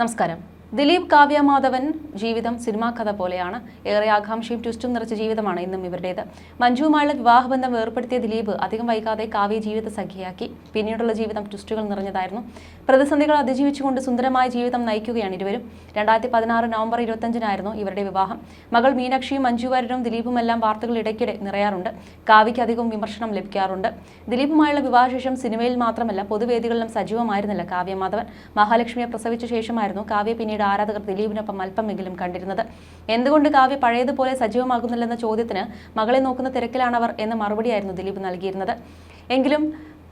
നമസ്കാരം. ദിലീപ് കാവ്യ മാധവൻ ജീവിതം സിനിമാ കഥ പോലെയാണ്. ഏറെ ആകാംക്ഷയും ട്വിസ്റ്റും നിറച്ച ജീവിതമാണ് ഇന്നും ഇവരുടേത്. മഞ്ജുവുമായുള്ള വിവാഹബന്ധം വേർപ്പെടുത്തിയ ദിലീപ് അധികം വൈകാതെ കാവ്യ ജീവിത സഖിയാക്കി. പിന്നീടുള്ള ജീവിതം ട്വിസ്റ്റുകൾ നിറഞ്ഞതായിരുന്നു. പ്രതിസന്ധികൾ അതിജീവിച്ചുകൊണ്ട് സുന്ദരമായ ജീവിതം നയിക്കുകയാണ് ഇരുവരും. രണ്ടായിരത്തി പതിനാറ് നവംബർ ഇരുപത്തഞ്ചിനായിരുന്നു ഇവരുടെ വിവാഹം. മകൾ മീനാക്ഷിയും മഞ്ജുവാരനും ദിലീപുമെല്ലാം വാർത്തകൾ ഇടയ്ക്കിടെ നിറയാറുണ്ട്. കാവ്യയ്ക്ക് അധികം വിമർശനം ലഭിക്കാറുണ്ട്. ദിലീപുമായുള്ള വിവാഹശേഷം സിനിമയിൽ മാത്രമല്ല പൊതുവേദികളിലും സജീവമായിരുന്നില്ല കാവ്യ മാധവൻ മഹാലക്ഷ്മിയെ പ്രസവിച്ച ശേഷമായിരുന്നു കാവ്യ പിന്നീട് ആരാധകർ ദിലീപിനൊപ്പം അല്പമെങ്കിലും കണ്ടിരുന്നത്. എന്തുകൊണ്ട് കാവ്യ പഴയതുപോലെ സജീവമാകുന്നില്ലെന്ന ചോദ്യത്തിന് മകളെ നോക്കുന്ന തിരക്കിലാണവർ എന്ന മറുപടിയായിരുന്നു ദിലീപ് നൽകിയിരുന്നത്. എങ്കിലും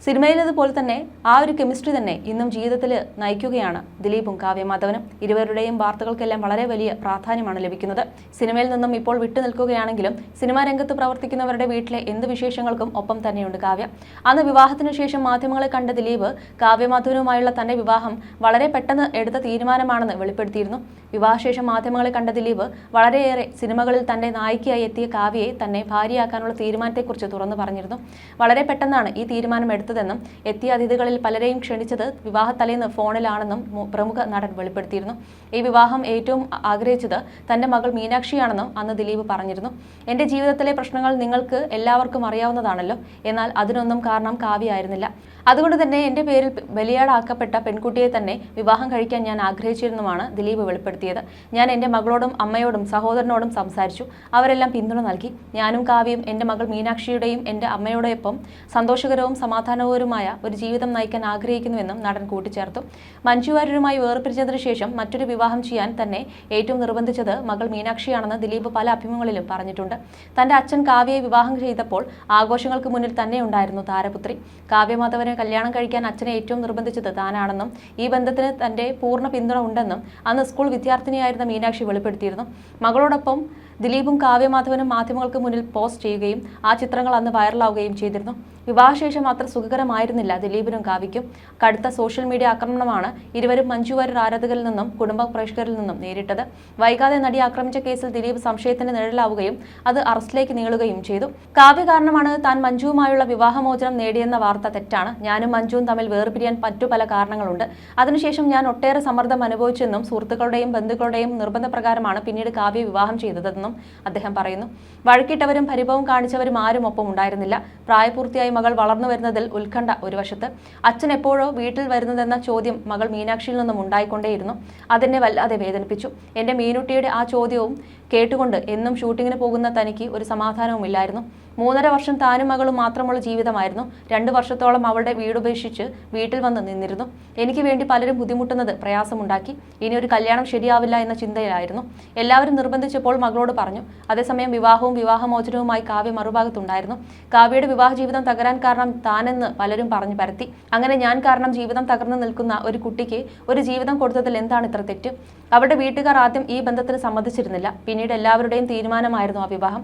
സിനിമയിലേതുപോലെ തന്നെ ആ ഒരു കെമിസ്ട്രി തന്നെ ഇന്നും ജീവിതത്തിൽ നയിക്കുകയാണ് ദിലീപും കാവ്യമാധവനും. ഇരുവരുടെയും വാർത്തകൾക്കെല്ലാം വളരെ വലിയ പ്രാധാന്യമാണ് ലഭിക്കുന്നത്. സിനിമയിൽ നിന്നും ഇപ്പോൾ വിട്ടു നിൽക്കുകയാണെങ്കിലും സിനിമാ രംഗത്ത് പ്രവർത്തിക്കുന്നവരുടെ വീട്ടിലെ എന്ത് വിശേഷങ്ങൾക്കും ഒപ്പം തന്നെയുണ്ട് കാവ്യ. അന്ന് വിവാഹത്തിനു ശേഷം മാധ്യമങ്ങളെ കണ്ട ദിലീപ് കാവ്യമാധവനുമായുള്ള തന്റെ വിവാഹം വളരെ പെട്ടെന്ന് എടുത്ത തീരുമാനമാണെന്ന് വെളിപ്പെടുത്തിയിരുന്നു. വിവാഹശേഷം മാധ്യമങ്ങളെ കണ്ട ദിലീപ് വളരെയേറെ സിനിമകളിൽ തന്റെ നായികയായി എത്തിയ കാവ്യയെ തന്നെ ഭാര്യയാക്കാനുള്ള തീരുമാനത്തെക്കുറിച്ച് തുറന്നു പറഞ്ഞിരുന്നു. വളരെ പെട്ടെന്നാണ് ഈ തീരുമാനം എടുത്തതെന്നും എത്തിയ അതിഥികളിൽ പലരെയും ക്ഷണിച്ചത് വിവാഹ തലേന്ന് ഫോണിലാണെന്നും പ്രമുഖ നടൻ വെളിപ്പെടുത്തിയിരുന്നു. ഈ വിവാഹം ഏറ്റവും ആഗ്രഹിച്ചത് തന്റെ മകൾ മീനാക്ഷിയാണെന്നും അന്ന് ദിലീപ് പറഞ്ഞിരുന്നു. എന്റെ ജീവിതത്തിലെ പ്രശ്നങ്ങൾ നിങ്ങൾക്ക് എല്ലാവർക്കും അറിയാവുന്നതാണല്ലോ. എന്നാൽ അതിനൊന്നും കാരണം കാവ്യായിരുന്നില്ല അതുകൊണ്ട് തന്നെ എന്റെ പേരിൽ ബലിയാടാക്കപ്പെട്ട പെൺകുട്ടിയെ തന്നെ വിവാഹം കഴിക്കാൻ ഞാൻ ആഗ്രഹിച്ചിരുന്നുമാണ് ദിലീപ് വെളിപ്പെടുത്തിയത്. ഞാൻ എന്റെ മകളോടും അമ്മയോടും സഹോദരനോടും സംസാരിച്ചു. അവരെല്ലാം പിന്തുണ നൽകി. ഞാനും കാവ്യയും എന്റെ മകൾ മീനാക്ഷിയുടെയും എന്റെ അമ്മയോടൊപ്പം സന്തോഷകരവും സമാധാനപരവുമായ ഒരു ജീവിതം നയിക്കാൻ ആഗ്രഹിക്കുന്നുവെന്നും നടൻ കൂട്ടിച്ചേർത്തു. മഞ്ജു വാര്യരുമായി വേർപിരിച്ചതിനു ശേഷം മറ്റൊരു വിവാഹം ചെയ്യാൻ തന്നെ ഏറ്റവും നിർബന്ധിച്ചത് മകൾ മീനാക്ഷിയാണെന്ന് ദിലീപ് പല അഭിമുഖങ്ങളിലും പറഞ്ഞിട്ടുണ്ട്. തന്റെ അച്ഛൻ കാവ്യയെ വിവാഹം ചെയ്തപ്പോൾ ആഘോഷങ്ങൾക്ക് മുന്നിൽ തന്നെ ഉണ്ടായിരുന്നു താരപുത്രി. കാവ്യമാധവനെ കല്യാണം കഴിക്കാൻ അച്ഛനെ ഏറ്റവും നിർബന്ധിച്ചത് താനാണെന്നും ഈ ബന്ധത്തിന് തന്റെ പൂർണ പിന്തുണ ഉണ്ടെന്നും അന്ന് സ്കൂൾ വിദ്യാർത്ഥിനിയായിരുന്ന മീനാക്ഷി വെളിപ്പെടുത്തിയിരുന്നു. മകളോടൊപ്പം ദിലീപും കാവ്യമാധവനും മാധ്യമങ്ങൾക്ക് മുന്നിൽ പോസ്റ്റ് ചെയ്യുകയും ആ ചിത്രങ്ങൾ അന്ന് വൈറലാവുകയും ചെയ്തിരുന്നു. വിവാഹശേഷം അത്ര സുഖകരമായിരുന്നില്ല. ദിലീപിനും കാവ്യയ്ക്കും കടുത്ത സോഷ്യൽ മീഡിയ ആക്രമണമാണ് ഇരുവരും മഞ്ജു വാര്യർ ആരാധകരിൽ നിന്നും കുടുംബ പ്രേക്ഷകരിൽ നിന്നും നേരിട്ടത്. വൈകാതെ നടി ആക്രമിച്ച കേസിൽ ദിലീപ് സംശയത്തിന് നിഴലാവുകയും അത് അറസ്റ്റിലേക്ക് നീളുകയും ചെയ്തു. കാവ്യ കാരണമാണ് താൻ മഞ്ജുവുമായുള്ള വിവാഹമോചനം നേടിയെന്ന വാർത്ത തെറ്റാണ്. ഞാനും മഞ്ജുവും തമ്മിൽ വേർപിരിയാൻ മറ്റു പല കാരണങ്ങളുണ്ട്. അതിനുശേഷം ഞാൻ ഒട്ടേറെ സമ്മർദ്ദം അനുഭവിച്ചെന്നും സുഹൃത്തുക്കളുടെയും ബന്ധുക്കളുടെയും നിർബന്ധപ്രകാരമാണ് പിന്നീട് കാവ്യ വിവാഹം ചെയ്തതെന്നും അദ്ദേഹം പറയുന്നു. വഴക്കിട്ടവരും പരിഭവം കാണിച്ചവരും ആരും ഒപ്പം ഉണ്ടായിരുന്നില്ല പ്രായപൂർത്തിയായി മകൾ വളർന്നു വരുന്നതിൽ ഉത്കണ്ഠ ഒരു വശത്ത്. അച്ഛൻ എപ്പോഴോ വീട്ടിൽ വരുന്നതെന്ന ചോദ്യം മകൾ മീനാക്ഷിയിൽ നിന്നും ഉണ്ടായിക്കൊണ്ടേയിരുന്നു. അതെന്നെ വല്ലാതെ വേദനിപ്പിച്ചു. എന്റെ മീനുട്ടിയുടെ ആ ചോദ്യവും കേട്ടുകൊണ്ട് എന്നും ഷൂട്ടിങ്ങിന് പോകുന്ന തനിക്ക് ഒരു സമാധാനവുമില്ലായിരുന്നു. മൂന്നര വർഷം താനും മകളും മാത്രമുള്ള ജീവിതമായിരുന്നു. രണ്ട് വർഷത്തോളം അവളുടെ വീടുപേക്ഷിച്ച് വീട്ടിൽ വന്ന് നിന്നിരുന്നു. എനിക്ക് വേണ്ടി പലരും ബുദ്ധിമുട്ടുന്നത് പ്രയാസമുണ്ടാക്കി. ഇനി ഒരു കല്യാണം ശരിയാവില്ല എന്ന ചിന്തയിലായിരുന്നു. എല്ലാവരും നിർബന്ധിച്ചപ്പോൾ മകളോട് പറഞ്ഞു അതേസമയം വിവാഹവും വിവാഹമോചനവുമായി കാവ്യ മറുഭാഗത്തുണ്ടായിരുന്നു. കാവ്യയുടെ വിവാഹ ജീവിതം തകരാൻ കാരണം താനെന്ന് പലരും പറഞ്ഞു പരത്തി. അങ്ങനെ ഞാൻ കാരണം ജീവിതം തകർന്നു നിൽക്കുന്ന ഒരു കുട്ടിക്ക് ഒരു ജീവിതം കൊടുത്തതിൽ എന്താണ് ഇത്ര തെറ്റ്? അവരുടെ വീട്ടുകാർ ആദ്യം ഈ ബന്ധത്തിന് സമ്മതിച്ചിരുന്നില്ല. പിന്നീട് എല്ലാവരുടെയും തീരുമാനമായിരുന്നു ആ വിവാഹം.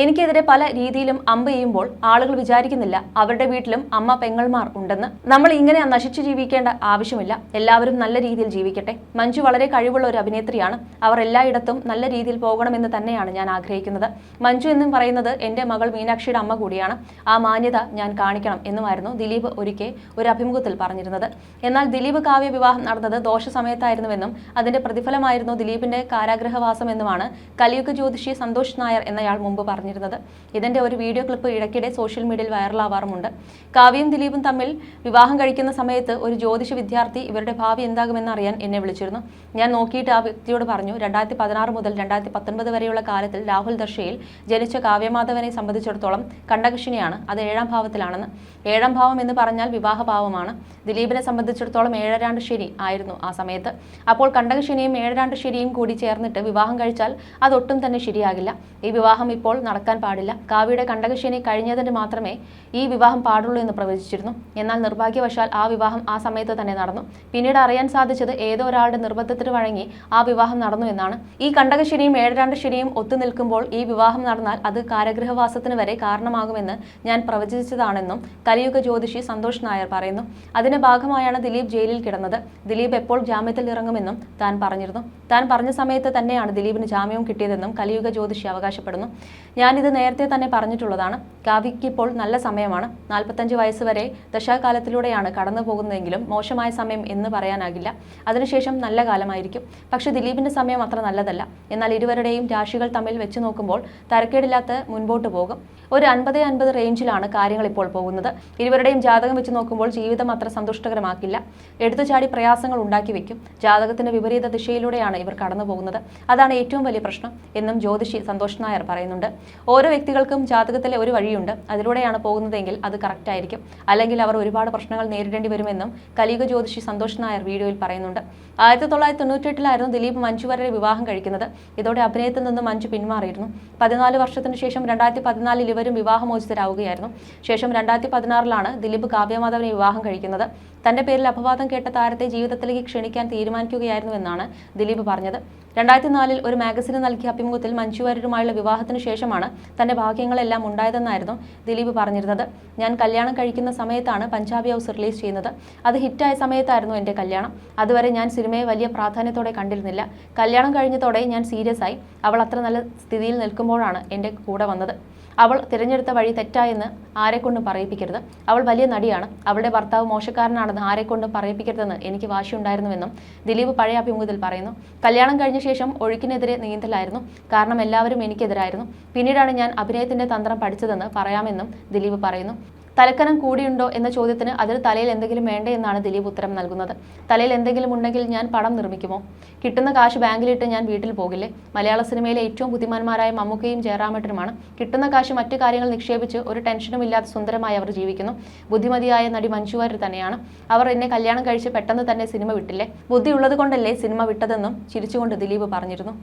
എനിക്കെതിരെ പല രീതിയിലും അമ്പ ചെയ്യുമ്പോൾ ആളുകൾ വിചാരിക്കുന്നില്ല അവരുടെ വീട്ടിലും അമ്മ പെങ്ങൾമാർ ഉണ്ടെന്ന്. നമ്മൾ ഇങ്ങനെ നശിച്ചു ജീവിക്കേണ്ട ആവശ്യമില്ല. എല്ലാവരും നല്ല രീതിയിൽ ജീവിക്കട്ടെ. മഞ്ജു വളരെ കഴിവുള്ള ഒരു അഭിനേത്രിയാണ്. അവർ എല്ലായിടത്തും നല്ല രീതിയിൽ പോകണമെന്ന് തന്നെയാണ് ഞാൻ ആഗ്രഹിക്കുന്നത്. മഞ്ജു എന്നും പറയുന്നത് എന്റെ മകൾ മീനാക്ഷിയുടെ അമ്മ കൂടിയാണ്. ആ മാന്യത ഞാൻ കാണിക്കണം എന്നുമായിരുന്നു ദിലീപ് ഒരിക്കെ ഒരു അഭിമുഖത്തിൽ പറഞ്ഞിരുന്നത്. എന്നാൽ ദിലീപ് കാവ്യ വിവാഹം നടന്നത് ദോഷ സമയത്തായിരുന്നുവെന്നും അതിന്റെ പ്രതിഫലമായിരുന്നു ദിലീപിന്റെ കാരാഗ്രഹവാസം എന്നുമാണ് കലിയുഗ ജ്യോതിഷി സന്തോഷ് നായർ എന്നയാൾ മുമ്പ് പറഞ്ഞിരുന്നത്. ഇതിന്റെ ഒരു വീഡിയോ ക്ലിപ്പ് ഇടയ്ക്കിടെ സോഷ്യൽ മീഡിയയിൽ വൈറലാവാറുമുണ്ട് കാവ്യയും ദിലീപും തമ്മിൽ വിവാഹം കഴിക്കുന്ന സമയത്ത് ഒരു ജ്യോതിഷ വിദ്യാർത്ഥി ഇവരുടെ ഭാവി എന്താകുമെന്ന് അറിയാൻ എന്നെ വിളിച്ചിരുന്നു. ഞാൻ നോക്കിയിട്ട് ആ വ്യക്തിയോട് പറഞ്ഞു രണ്ടായിരത്തി പതിനാറ് മുതൽ രണ്ടായിരത്തി പത്തൊൻപത് വരെയുള്ള കാലത്തിൽ രാഹുൽ ദർശയിൽ ജനിച്ച കാവ്യമാധവനെ സംബന്ധിച്ചിടത്തോളം കണ്ടകശിനിയാണ്. അത് ഏഴാം ഭാവത്തിലാണെന്ന്. ഏഴാം ഭാവം എന്ന് പറഞ്ഞാൽ വിവാഹഭാവമാണ്. ദിലീപിനെ സംബന്ധിച്ചിടത്തോളം ഏഴരാണ്ട് ശനി ആയിരുന്നു ആ സമയത്ത്. അപ്പോൾ കണ്ടകശനിയും ഏഴരാണ്ട് ശനിയും കൂടി ചേർന്നിട്ട് വിവാഹം കഴിച്ചാൽ അതൊട്ടും തന്നെ ശരിയാകില്ല. ഈ വിവാഹം ഇപ്പോൾ നടക്കാൻ പാടില്ല. കാവ്യയുടെ കണ്ടകശേനി കഴിഞ്ഞതിന് മാത്രമേ ഈ വിവാഹം പാടുള്ളൂ എന്ന് പ്രവചിച്ചിരുന്നു. എന്നാൽ നിർഭാഗ്യവശാൽ ആ വിവാഹം ആ സമയത്ത് തന്നെ നടന്നു. പിന്നീട് അറിയാൻ സാധിച്ചത് ഏതോ ഒരാളുടെ നിർബന്ധത്തിന് വഴങ്ങി ആ വിവാഹം നടന്നു എന്നാണ്. ഈ കണ്ടകശനിയും ഏഴരാണ്ട് ശനിയും ഒത്തുനിൽക്കുമ്പോൾ ഈ വിവാഹം നടന്നാൽ അത് കാരഗൃഹവാസത്തിന് വരെ കാരണമാകുമെന്ന് ഞാൻ പ്രവചിച്ചതാണെന്നും കലിയുഗ ജ്യോതിഷി സന്തോഷ് നായർ പറയുന്നു. അതിന്റെ ഭാഗമായാണ് ദിലീപ് ജയിലിൽ കിടന്നത്. ദിലീപ് എപ്പോൾ ജാമ്യത്തിൽ ഇറങ്ങുമെന്നും താൻ പറഞ്ഞിരുന്നു. താൻ പറഞ്ഞ സമയത്ത് തന്നെയാണ് ദിലീപിന് ജാമ്യവും കിട്ടിയതെന്നും കലിയുഗ ജ്യോതിഷി അവകാശപ്പെടുന്നു. ഞാനിത് നേരത്തെ തന്നെ പറഞ്ഞിട്ടുള്ളതാണ്. കാവ്യയ്ക്ക് ഇപ്പോൾ നല്ല സമയമാണ്. നാൽപ്പത്തഞ്ച് വയസ്സ് വരെ ദശാകാലത്തിലൂടെയാണ് കടന്നു പോകുന്നതെങ്കിലും മോശമായ സമയം എന്ന് പറയാനാകില്ല. അതിനുശേഷം നല്ല കാലമായിരിക്കും. പക്ഷേ ദിലീപിന്റെ സമയം അത്ര നല്ലതല്ല. എന്നാൽ ഇരുവരുടെയും രാശികൾ തമ്മിൽ വെച്ച് നോക്കുമ്പോൾ തരക്കേടില്ലാത്ത മുൻപോട്ട് പോകും. ഒരു അൻപത് അൻപത് റേഞ്ചിലാണ് കാര്യങ്ങൾ ഇപ്പോൾ പോകുന്നത്. ഇരുവരുടെയും ജാതകം വെച്ച് നോക്കുമ്പോൾ ജീവിതം അത്ര സന്തുഷ്ടകരമാക്കില്ല. എടുത്തുചാടി പ്രയാസങ്ങൾ ഉണ്ടാക്കി വെക്കും. ജാതകത്തിന്റെ വിപരീത ദിശയിലൂടെയാണ് ഇവർ കടന്നു പോകുന്നത്. അതാണ് ഏറ്റവും വലിയ പ്രശ്നം എന്നും ജ്യോതിഷി സന്തോഷ് നായർ പറയുന്നുണ്ട്. ഓരോ വ്യക്തികൾക്കും ജാതകത്തിലെ ഒരു വഴിയുണ്ട്. അതിലൂടെയാണ് പോകുന്നതെങ്കിൽ അത് കറക്റ്റ് ആയിരിക്കും. അല്ലെങ്കിൽ അവർ ഒരുപാട് പ്രശ്നങ്ങൾ നേരിടേണ്ടി വരുമെന്നും കലിയുഗ ജ്യോതിഷി സന്തോഷ് നായർ വീഡിയോയിൽ പറയുന്നുണ്ട്. ആയിരത്തി തൊള്ളായിരത്തി ദിലീപ് മഞ്ജു വരെ വിവാഹം കഴിക്കുന്നത്. ഇതോടെ അഭിനയത്തിൽ നിന്ന് മഞ്ജു പിന്മാറിയിരുന്നു. പതിനാല് വർഷത്തിന് ശേഷം രണ്ടായിരത്തി പതിനാലിൽ ഇവരും വിവാഹമോചിതരാവുകയായിരുന്നു. ശേഷം രണ്ടായിരത്തി പതിനാറിലാണ് ദിലീപ് കാവ്യമാധവനെ വിവാഹം കഴിക്കുന്നത്. തന്റെ പേരിൽ അപവാദം കേട്ട താരത്തെ ജീവിതത്തിലേക്ക് ക്ഷണിക്കാൻ തീരുമാനിക്കുകയായിരുന്നു എന്നാണ് ദിലീപ് പറഞ്ഞത്. രണ്ടായിരത്തി നാലിൽ ഒരു മാഗസിന് നൽകിയ അഭിമുഖത്തിൽ മഞ്ജു വാര്യരുമായുള്ള വിവാഹത്തിന് ശേഷമാണ് തന്റെ ഭാഗ്യങ്ങളെല്ലാം ഉണ്ടായതെന്നായിരുന്നു ദിലീപ് പറഞ്ഞിരുന്നത്. ഞാൻ കല്യാണം കഴിക്കുന്ന സമയത്താണ് പഞ്ചാബി ഹൗസ് റിലീസ് ചെയ്യുന്നത്. അത് ഹിറ്റായ സമയത്തായിരുന്നു എന്റെ കല്യാണം. അതുവരെ ഞാൻ സിനിമയെ വലിയ പ്രാധാന്യത്തോടെ കണ്ടിരുന്നില്ല. കല്യാണം കഴിഞ്ഞതോടെ ഞാൻ സീരിയസ് ആയി. അവൾ അത്ര നല്ല സ്ഥിതിയിൽ നിൽക്കുമ്പോഴാണ് എന്റെ കൂടെ വന്നത്. അവൾ തിരഞ്ഞെടുത്ത വഴി തെറ്റായെന്ന് ആരെക്കൊണ്ടും പറയിപ്പിക്കരുത്. അവൾ വലിയ നടിയാണ്. അവളുടെ ഭർത്താവ് മോശക്കാരനാണെന്ന് ആരെക്കൊണ്ടും പറയിപ്പിക്കരുതെന്ന് എനിക്ക് വാശിയുണ്ടായിരുന്നുവെന്നും ദിലീപ് പഴയ അഭിമുഖത്തിൽ പറയുന്നു. കല്യാണം കഴിഞ്ഞ ശേഷം ഒഴുക്കിനെതിരെ നീന്തലായിരുന്നു. കാരണം എല്ലാവരും എനിക്കെതിരായിരുന്നു. പിന്നീടാണ് ഞാൻ അഭിനയത്തിന്റെ തന്ത്രം പഠിച്ചതെന്ന് പറയാമെന്നും ദിലീപ് പറയുന്നു. തലക്കനം കൂടിയുണ്ടോ എന്ന ചോദ്യത്തിന് അതിൽ തലയിൽ എന്തെങ്കിലും വേണ്ടേ എന്നാണ് ദിലീപ് ഉത്തരം നൽകുന്നത്. തലയിൽ എന്തെങ്കിലും ഉണ്ടെങ്കിൽ ഞാൻ പടം നിർമ്മിക്കുമോ? കിട്ടുന്ന കാശ് ബാങ്കിലിട്ട് ഞാൻ വീട്ടിൽ പോകില്ലേ? മലയാള സിനിമയിലെ ഏറ്റവും ബുദ്ധിമാന്മാരായ മമ്മൂക്കയും ജയറാമേട്ടനുമാണ്. കിട്ടുന്ന കാശ് മറ്റു കാര്യങ്ങൾ നിക്ഷേപിച്ച് ഒരു ടെൻഷനും ഇല്ലാതെ സുന്ദരമായി അവർ ജീവിക്കുന്നു. ബുദ്ധിമതിയായ നടി മഞ്ജു വാര്യർ തന്നെയാണ്. അവർ എന്നെ കല്യാണം കഴിച്ച് പെട്ടെന്ന് തന്നെ സിനിമ വിട്ടില്ലേ? ബുദ്ധിയുള്ളത് കൊണ്ടല്ലേ സിനിമ വിട്ടതെന്നും ചിരിച്ചുകൊണ്ട് ദിലീപ് പറഞ്ഞിരുന്നു.